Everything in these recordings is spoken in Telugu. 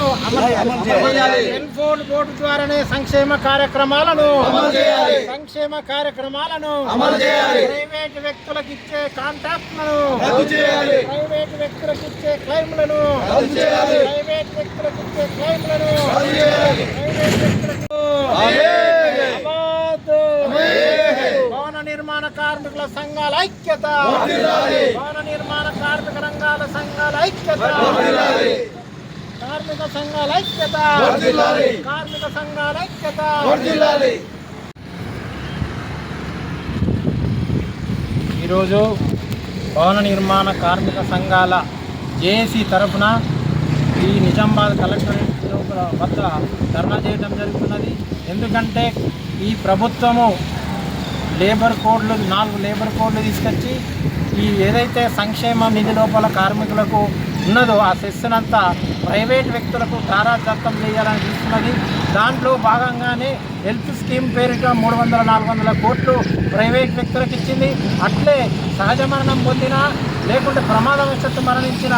కార్యక్రమాలను అమలు చేయాలి. సెల్ ఫోన్ బోర్డు ద్వారానే సంక్షేమ కార్యక్రమాలను సంక్షేమ కార్యక్రమాలను ప్రైవేట్ వ్యక్తులకు ఇచ్చే కాంట్రాక్ట్లను ప్రైవేట్ వ్యక్తులకు ఇచ్చే క్లైమ్లను ప్రైవేట్ వ్యక్తులకు ఇచ్చే క్లైమ్లను ప్రైవేట్ వ్యక్తులకు అబాద్. భవన నిర్మాణ కార్మికుల సంఘాల ఐక్యత. భవన నిర్మాణ కార్మిక రంగాల సంఘాల ఐక్యత. కార్మిక సంఘాల ఐక్యత. కార్మిక సంఘాల ఐక్యత. ఈరోజు భవన నిర్మాణ కార్మిక సంఘాల జేఏసీ తరఫున ఈ నిజామాబాద్ కలెక్టరేట్ లోపల వద్ద ధర్నా చేయడం జరుగుతున్నది. ఎందుకంటే ఈ ప్రభుత్వము లేబర్ కోడ్లు నాలుగు లేబర్ కోడ్లు తీసుకొచ్చి ఈ ఏదైతే సంక్షేమ నిధి లోపల కార్మికులకు ఉన్నదో ఆ సెస్షన్ అంతా ప్రైవేట్ వ్యక్తులకు ధారాదత్తం చేయాలని చూస్తున్నది. దాంట్లో భాగంగానే హెల్త్ స్కీమ్ పేరిట మూడు వందల నాలుగు వందల కోట్లు ప్రైవేట్ వ్యక్తులకు ఇచ్చింది. అట్లే సహజ మరణం పొందినా లేకుంటే ప్రమాదవశాత్తు మరణించిన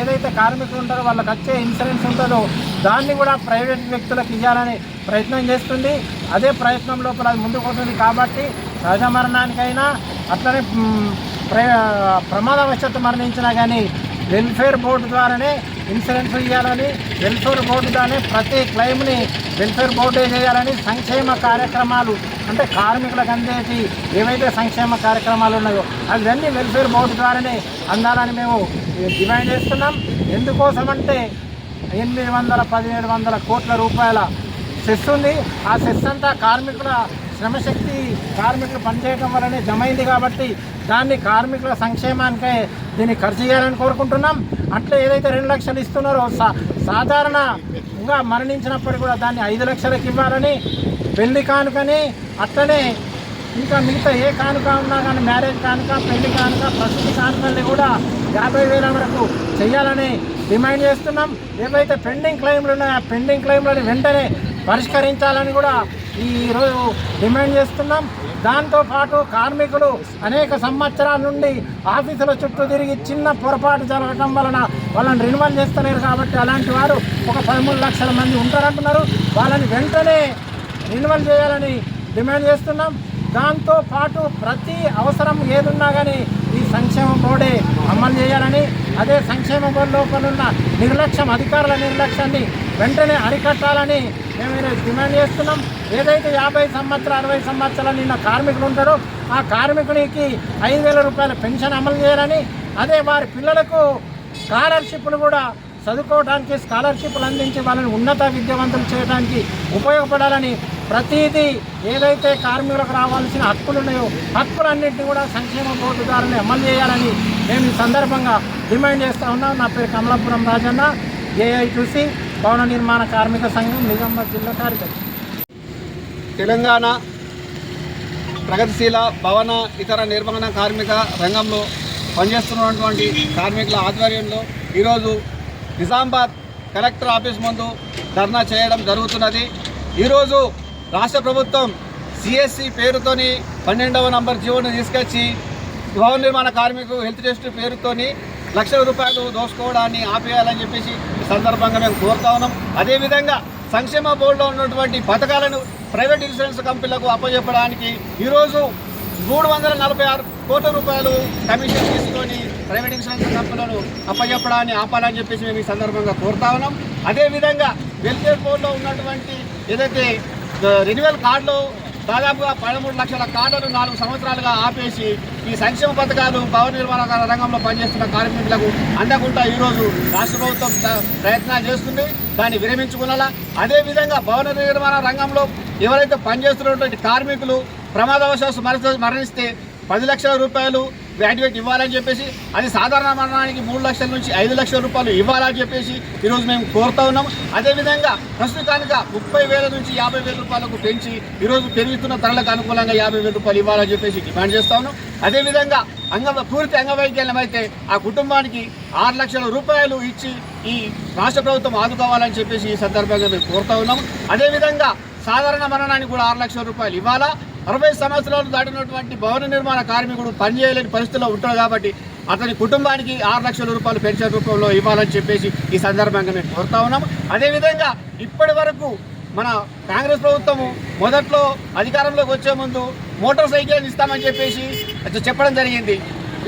ఏదైతే కార్మికులు ఉంటారో వాళ్ళకి వచ్చే ఇన్సూరెన్స్ ఉంటుందో దాన్ని కూడా ప్రైవేట్ వ్యక్తులకు ఇవ్వాలని ప్రయత్నం చేస్తుంది. అదే ప్రయత్నం లోపల అది ముందుకు వస్తుంది కాబట్టి సహజ మరణానికైనా అట్లనే ప్ర ప్రమాదవశాత్తు మరణించినా కానీ వెల్ఫేర్ బోర్డు ద్వారానే ఇన్సూరెన్స్ ఇవ్వాలని వెల్ఫేర్ బోర్డు ద్వారానే ప్రతి క్లెయిమ్ని వెల్ఫేర్ బోర్డే చేయాలని సంక్షేమ కార్యక్రమాలు అంటే కార్మికులకు అందేసి ఏవైతే సంక్షేమ కార్యక్రమాలు ఉన్నాయో అవన్నీ వెల్ఫేర్ బోర్డు ద్వారానే అందాలని మేము డిమాండ్ చేస్తున్నాం. ఎందుకోసం అంటే ఎనిమిది వందల పదిహేడు వందల కోట్ల రూపాయల సెస్ ఉంది. ఆ సెస్ అంతా కార్మికుల శ్రమశక్తి కార్మికులు పనిచేయడం వల్లనే జమైంది కాబట్టి దాన్ని కార్మికుల సంక్షేమానికే దీన్ని ఖర్చు చేయాలని కోరుకుంటున్నాం. అట్లా ఏదైతే రెండు లక్షలు ఇస్తున్నారో సా సాధారణంగా మరణించినప్పుడు కూడా దాన్ని ఐదు లక్షలకు ఇవ్వాలని పెళ్ళి కానుకని అట్లనే ఇంకా మిగతా ఏ కానుక ఉన్నా కానీ మ్యారేజ్ కానుక పెళ్ళి కానుక ప్రస్తుత కానుకల్ని కూడా యాభై వేల వరకు చేయాలని డిమాండ్ చేస్తున్నాం. ఏవైతే పెండింగ్ క్లెయిమ్లు ఉన్నాయో ఆ పెండింగ్ క్లెయిమ్లను వెంటనే పరిష్కరించాలని కూడా ఈరోజు డిమాండ్ చేస్తున్నాం. దాంతోపాటు కార్మికులు అనేక సంవత్సరాల నుండి ఆఫీసుల చుట్టూ తిరిగి చిన్న పొరపాటు జరగటం వలన వాళ్ళని రినివల్ చేస్తలేరు కాబట్టి అలాంటి వారు ఒక పదమూడు లక్షల మంది ఉంటారంటున్నారు. వాళ్ళని వెంటనే రినివల్ చేయాలని డిమాండ్ చేస్తున్నాం. దాంతో పాటు ప్రతి అవసరం ఏదున్నా కానీ ఈ సంక్షేమ బోర్డే అమలు చేయాలని అదే సంక్షేమ బోర్డు లోపల ఉన్న నిర్లక్ష్యం అధికారుల నిర్లక్ష్యాన్ని వెంటనే అరికట్టాలని మేము డిమాండ్ చేస్తున్నాం. ఏదైతే యాభై సంవత్సరాలు అరవై సంవత్సరాలు నిన్న కార్మికులు ఉంటారో ఆ కార్మికునికి ఐదు వేల రూపాయల పెన్షన్ అమలు చేయాలని అదే వారి పిల్లలకు స్కాలర్షిప్లు కూడా చదువుకోవడానికి స్కాలర్షిప్లు అందించి వాళ్ళని ఉన్నత విద్యావంతులు చేయడానికి ఉపయోగపడాలని ప్రతిదీ ఏదైతే కార్మికులకు రావాల్సిన హక్కులు ఉన్నాయో హక్కులన్నింటినీ కూడా సంక్షేమ బోర్డు ద్వారా అమలు చేయాలని మేము ఈ సందర్భంగా డిమాండ్ చేస్తూ ఉన్నాం. నా పేరు కమలాపురం రాజన్న ఏఐ చూసి భవన నిర్మాణ కార్మిక సంఘం నిజామాబాద్ జిల్లా కార్యదర్శి. తెలంగాణ ప్రగతిశీల భవన ఇతర నిర్మాణ కార్మిక రంగంలో పనిచేస్తున్నటువంటి కార్మికుల ఆధ్వర్యంలో ఈరోజు నిజామాబాద్ కలెక్టర్ ఆఫీస్ ముందు ధర్నా చేయడం జరుగుతున్నది. ఈరోజు రాష్ట్ర ప్రభుత్వం సిఎస్సి పేరుతోని పన్నెండవ నంబర్ జీవోను తీసుకొచ్చి భవన నిర్మాణ కార్మికులు హెల్త్ టెస్ట్ పేరుతోని లక్షల రూపాయలు దోసుకోవడాన్ని ఆపేయాలని చెప్పేసి ఈ సందర్భంగా మేము కోరుతా ఉన్నాం. అదేవిధంగా సంక్షేమ బోర్డులో ఉన్నటువంటి పథకాలను ప్రైవేట్ ఇన్సూరెన్స్ కంపెనీలకు అప్పచెప్పడానికి ఈరోజు మూడు వందల నలభై ఆరు కోట్ల రూపాయలు కమిషన్ తీసుకొని ప్రైవేట్ ఇన్సూరెన్స్ కంపెనీలను అప్పచెప్పడాన్ని ఆపాలని చెప్పేసి మేము ఈ సందర్భంగా కోరుతా ఉన్నాం. అదేవిధంగా వెల్ఫేర్ బోర్డులో ఉన్నటువంటి ఏదైతే రెన్యువల్ కార్డులో దాదాపుగా పదమూడు లక్షల కార్డులు నాలుగు సంవత్సరాలుగా ఆపేసి ఈ సంక్షేమ పథకాలు భవన నిర్మాణ రంగంలో పనిచేస్తున్న కార్మికులకు అందకుండా ఈరోజు రాష్ట్ర ప్రభుత్వం ప్రయత్నాలు చేస్తుంది. దాన్ని విరమించుకున్నలా అదేవిధంగా భవన నిర్మాణ రంగంలో ఎవరైతే పనిచేస్తున్నటువంటి కార్మికులు ప్రమాదవశాత్తు మరణిస్తే పది లక్షల రూపాయలు గ్రాడ్యుయేట్ ఇవ్వాలని చెప్పేసి అది సాధారణ మరణానికి మూడు లక్షల నుంచి ఐదు లక్షల రూపాయలు ఇవ్వాలని చెప్పేసి ఈరోజు మేము కోరుతా ఉన్నాం అదేవిధంగా ప్రస్తుతానికి ముప్పై వేల నుంచి యాభై వేల రూపాయలకు పెంచి ఈరోజు పెరుగుతున్న ధరలకు అనుకూలంగా యాభై వేల రూపాయలు ఇవ్వాలని చెప్పేసి డిమాండ్ చేస్తా ఉన్నాం. అదేవిధంగా అంగ పూర్తి అంగవైకల్యం అయితే ఆ కుటుంబానికి ఆరు లక్షల రూపాయలు ఇచ్చి ఈ రాష్ట్ర ప్రభుత్వం ఆదుకోవాలని చెప్పేసి ఈ సందర్భంగా మేము కోరుతా ఉన్నాం అదేవిధంగా సాధారణ మరణానికి కూడా ఆరు లక్షల రూపాయలు ఇవ్వాలా? అరవై సంవత్సరాలు దాటినటువంటి భవన నిర్మాణ కార్మికుడు పనిచేయలేని పరిస్థితిలో ఉంటాడు కాబట్టి అతని కుటుంబానికి ఆరు లక్షల రూపాయలు పెన్షన్ రూపంలో ఇవ్వాలని చెప్పేసి ఈ సందర్భంగా మేము కోరుతా ఉన్నాం అదేవిధంగా ఇప్పటి వరకు మన కాంగ్రెస్ ప్రభుత్వము మొదట్లో అధికారంలోకి వచ్చే ముందు మోటార్ సైకిల్ ఇస్తామని చెప్పేసి చెప్పడం జరిగింది.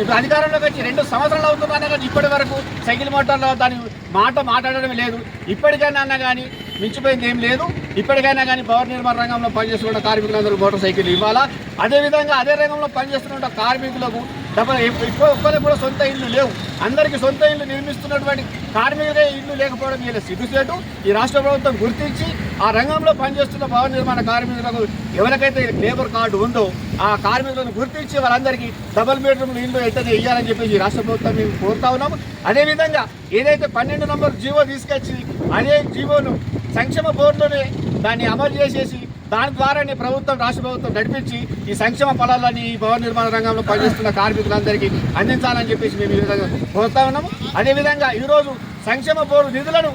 ఇప్పుడు అధికారంలోకి వచ్చి రెండు సంవత్సరాలు అవుతుందన్నా కానీ ఇప్పటి వరకు సైకిల్ మోటార్లో దాని మాట మాట్లాడడం లేదు. ఇప్పటికైనా అన్నా కానీ మించిపోయింది ఏం లేదు. ఇప్పటికైనా కానీ భవన నిర్మాణ రంగంలో పనిచేస్తున్న కార్మికులందరూ మోటార్ సైకిల్ ఇవ్వాలా? అదేవిధంగా అదే రంగంలో పనిచేస్తున్న కార్మికులకు డబ్బులు ఎక్కువ ఒక్కరికి కూడా సొంత ఇల్లు లేవు. అందరికీ సొంత ఇల్లు నిర్మిస్తున్నటువంటి కార్మికులే ఇల్లు లేకపోవడం వీళ్ళ సిగ్గుసేటు. ఈ రాష్ట్ర ప్రభుత్వం గుర్తించి ఆ రంగంలో పనిచేస్తున్న భవన నిర్మాణ కార్మికులకు ఎవరికైతే లేబర్ కార్డు ఉందో ఆ కార్మికులను గుర్తించి వాళ్ళందరికీ డబుల్ బెడ్రూమ్ ఇల్లు అయితే ఇవ్వాలని చెప్పేసి ఈ రాష్ట్ర ప్రభుత్వం మేము కోరుతా ఉన్నాము అదేవిధంగా ఏదైతే పన్నెండు నంబర్ జీవో తీసుకొచ్చి అదే జీవోను సంక్షేమ బోర్డులోనే దాన్ని అమలు చేసేసి దాని ద్వారానే ప్రభుత్వం రాష్ట్ర ప్రభుత్వం నడిపించి ఈ సంక్షేమ ఫలాలని ఈ భవన నిర్మాణ రంగంలో పనిచేస్తున్న కార్మికులందరికీ అందించాలని చెప్పేసి మేము ఈ విధంగా కోరుతా ఉన్నాము. అదేవిధంగా ఈరోజు సంక్షేమ బోర్డు నిధులను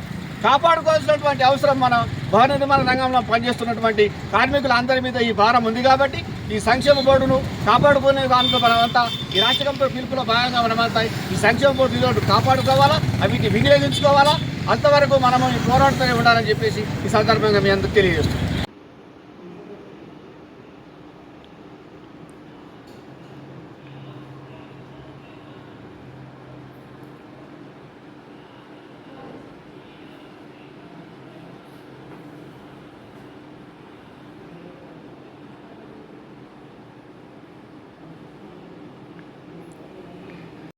కాపాడుకోవాల్సినటువంటి అవసరం మన భవన నిర్మాణ రంగంలో పనిచేస్తున్నటువంటి కార్మికులందరి మీద ఈ భారం ఉంది కాబట్టి ఈ సంక్షేమ బోర్డును కాపాడుకునే దాంట్లో మనమంతా ఈ రాష్ట్ర కంపెనీ పిలుపులో భాగంగా మనమంతా ఈ సంక్షేమ బోర్డు నిధులను కాపాడుకోవాలా? అవిటి వినియోగించుకోవాలా? అంతవరకు మనము పోరాడుతూనే ఉండాలని చెప్పేసి ఈ సందర్భంగా మీ అందరికీ తెలియజేస్తున్నాం.